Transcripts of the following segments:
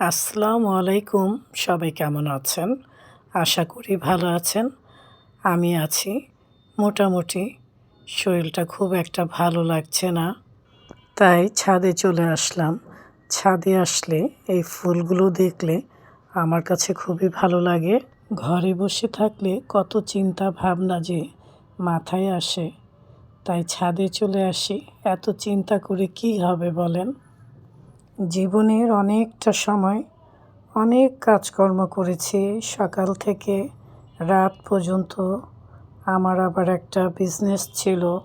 আসসালামু আলাইকুম, সবাই কেমন আছেন? আশা করি ভালো আছেন। আমি আছি। মোটামুটি শরীরটা খুব একটা ভালো লাগছে না। তাই ছাদে চলে আসলাম। ছাদে আসলে এই ফুলগুলো দেখলে আমার কাছে খুবই ভালো লাগে। ঘরে বসে থাকলে কত চিন্তা ভাবনা যে মাথায় আসে। তাই ছাদে চলে আসি। এত চিন্তা করে কি হবে বলেন? জীবনের অনেকটা সময় অনেক কাজকর্ম করেছি। সকাল থেকে রাত পর্যন্ত আমার আবার একটা বিজনেস ছিল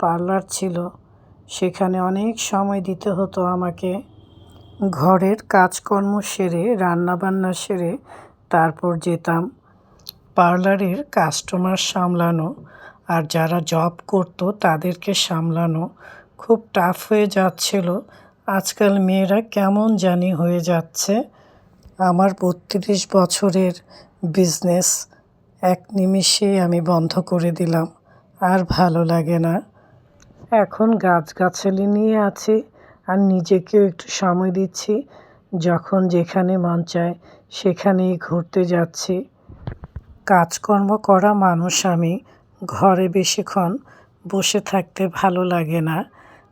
পার্লার ছিল। সেখানে অনেক সময় দিতে হতো আমাকে। ঘরের কাজকর্ম সেরে, রান্নাবান্না সেরে তারপর যেতাম। পার্লারের কাস্টমার সামলানো আর যারা জব করতো তাদেরকে সামলানো খুব টাফ হয়ে যাচ্ছিল। আজকাল মেয়েরা কেমন জানি হয়ে যাচ্ছে। আমার বত্রিশ বছরের বিজনেস এক নিমিষে আমি বন্ধ করে দিলাম, আর ভালো লাগে না। এখন গাছগাছালি নিয়ে আছি, আর নিজেকেও একটু সময় দিচ্ছি, যখন যেখানে মন চায় সেখানেই ঘুরতে যাচ্ছি। কাজকর্ম করা মানুষ আমি, ঘরে বেশিক্ষণ বসে থাকতে ভালো লাগে না।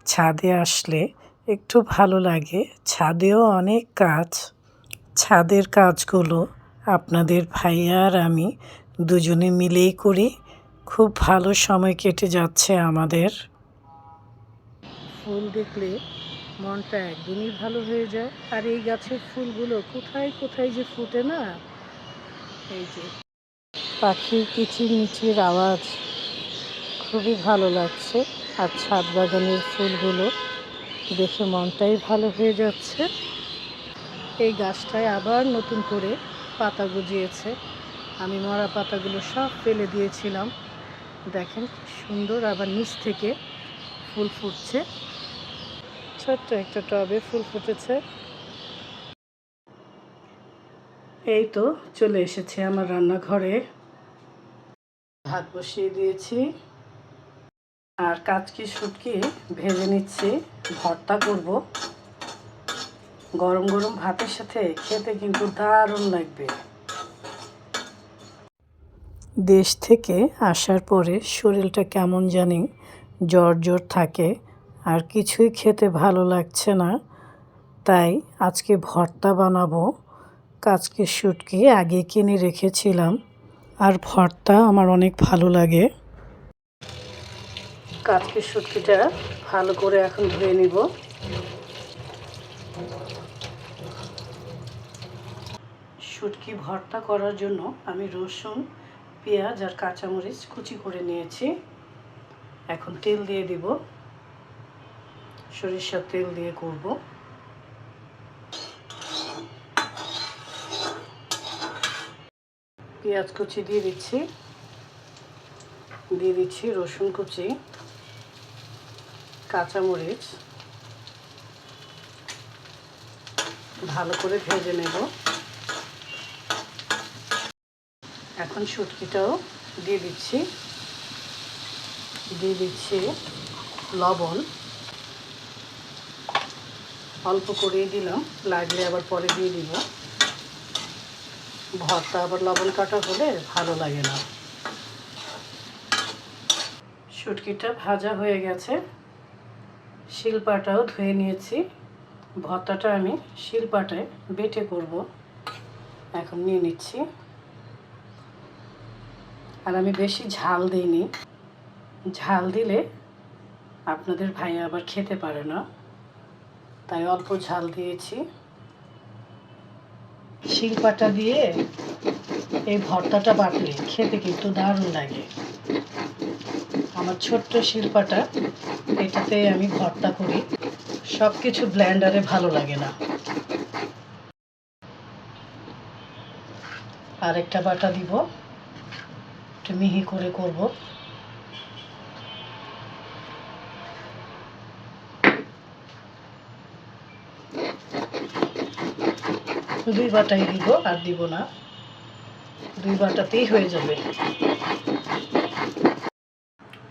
ছাদে আসলে একটু ভালো লাগে। ছাদেও অনেক কাজ। ছাদের কাজগুলো আপনাদের ভাইয়া আর আমি দুজনে মিলেই করি। খুব ভালো সময় কেটে যাচ্ছে আমাদের। ফুল দেখলে মনটা একদমই ভালো হয়ে যায়। আর এই গাছের ফুলগুলো কোথায় কোথায় যে ফুটে না? এই যে পাখির কিচিরমিচির আওয়াজ। খুবই ভালো লাগছে। আর ছাদ বাগানের ফুলগুলো দেখে মনটাই ভালো হয়ে যাচ্ছে। এই গাছটায় আবার নতুন করে পাতা গজিয়েছে। আমি মরা পাতাগুলো সব ফেলে দিয়েছিলাম। দেখেন সুন্দর আবার নিচ থেকে ফুল ফুটছে। ছোট্ট একটা টবে ফুল ফুটেছে। এই তো চলে এসেছে আমার রান্নাঘরে। ভাত বসিয়ে দিয়েছি। আর কাচকি শুটকি ভেজে নিচ্ছি। ভর্তা করব। গরম গরম ভাতের সাথে খেতে কিন্তু দারুণ লাগবে। দেশ থেকে আসার পরে শরীরটা কেমন জানি জ্বর জ্বর থাকে, আর কিছুই খেতে ভালো লাগছে না। তাই আজকে ভর্তা বানাবো। কাচকি শুটকি আগে কিনে রেখেছিলাম, আর ভর্তা আমার অনেক ভালো লাগে। কাচকি শুটকিটা ভালো করে এখন ধুয়ে নিব। শুটকি ভর্তা করার জন্য আমি রসুন, পেঁয়াজ আর কাঁচামরিচ কুচি করে নিয়েছি। এখন তেল দিয়ে দিব। সরিষার তেল দিয়ে করব। পেঁয়াজ কুচি দিয়ে দিচ্ছি। দিয়ে দিচ্ছি রসুন কুচি। কাঁচামরিচ ভালো করে ভেজে নেব। এখন শুটকিটাও দিয়ে দিচ্ছি। দিয়ে দিচ্ছি লবণ। অল্প করেই দিলাম, লাগলে আবার পরে দিয়ে দিব। ভর্তা আবার লবণ কাটা হলে ভালো লাগে না। শুটকিটা ভাজা হয়ে গেছে। শিলপাটাও ধুয়ে নিয়েছি। ভর্তাটা আমি শিলপাটায় বেটে করব। এখন নিয়ে নিচ্ছি। আর আমি বেশি ঝাল দিইনি। ঝাল দিলে আপনাদের ভাই আবার খেতে পারে না। তাই অল্প ঝাল দিয়েছি। শিলপাটা দিয়ে এই ভর্তাটা বাটলে খেতে কিন্তু দারুণ লাগে। আমার ছোট্ট শিল্পাটা। এটাতে আমি ভর্তা করি। সব কিছু ব্ল্যান্ডারে ভালো লাগে না। আরেকটা বাটা দিব। একটু মিহি করে করব। দুই বাটাই দিব, আর দিব না। দুই বাটাতেই হয়ে যাবে।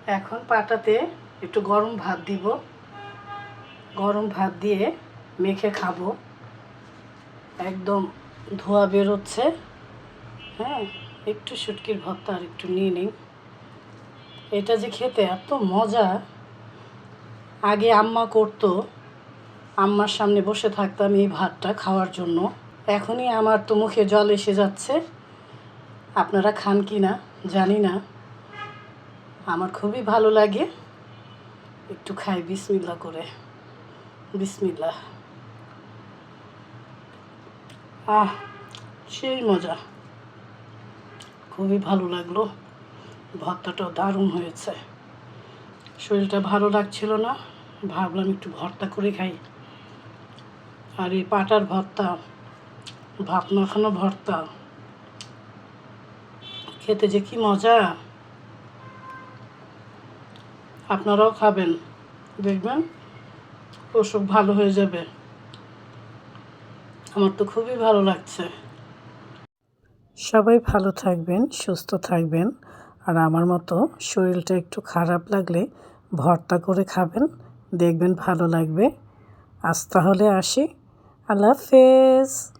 এখন পাটাতে একটু গরম ভাত দিব। গরম ভাত দিয়ে মেখে খাব। একদম ধোয়া বেরোচ্ছে। হ্যাঁ একটু শুটকির ভর্তা আর একটু নিয়ে নিই। এটা যে খেতে এত মজা। আগে আম্মা করতো, আম্মার সামনে বসে থাকতাম এই ভাতটা খাওয়ার জন্য। এখনই আমার তো মুখে জল এসে যাচ্ছে। আপনারা খান কি না, জানি না। আমার খুবই ভালো লাগে। একটু খাই বিসমিল্লা করে। বিসমিল্লা আহ, সেই মজা। খুবই ভালো লাগল। ভর্তাটাও দারুণ হয়েছে। শরীরটা ভালো লাগছিল না। ভাবলাম একটু ভর্তা করে খাই। আর এই পাটার ভর্তা, ভাত মাখানো ভর্তা, খেতে যে কি মজা। আপনারাও খাবেন। দেখবেন, অসুখ ভালো হয়ে যাবে। আমার তো খুবই ভালো লাগছে। সবাই ভালো থাকবেন, সুস্থ থাকবেন। আর আমার মতো শরীরটা একটু খারাপ লাগলে ভর্তা করে খাবেন। দেখবেন ভালো লাগবে। আজ তাহলে আসি। আল্লাহ হাফেজ।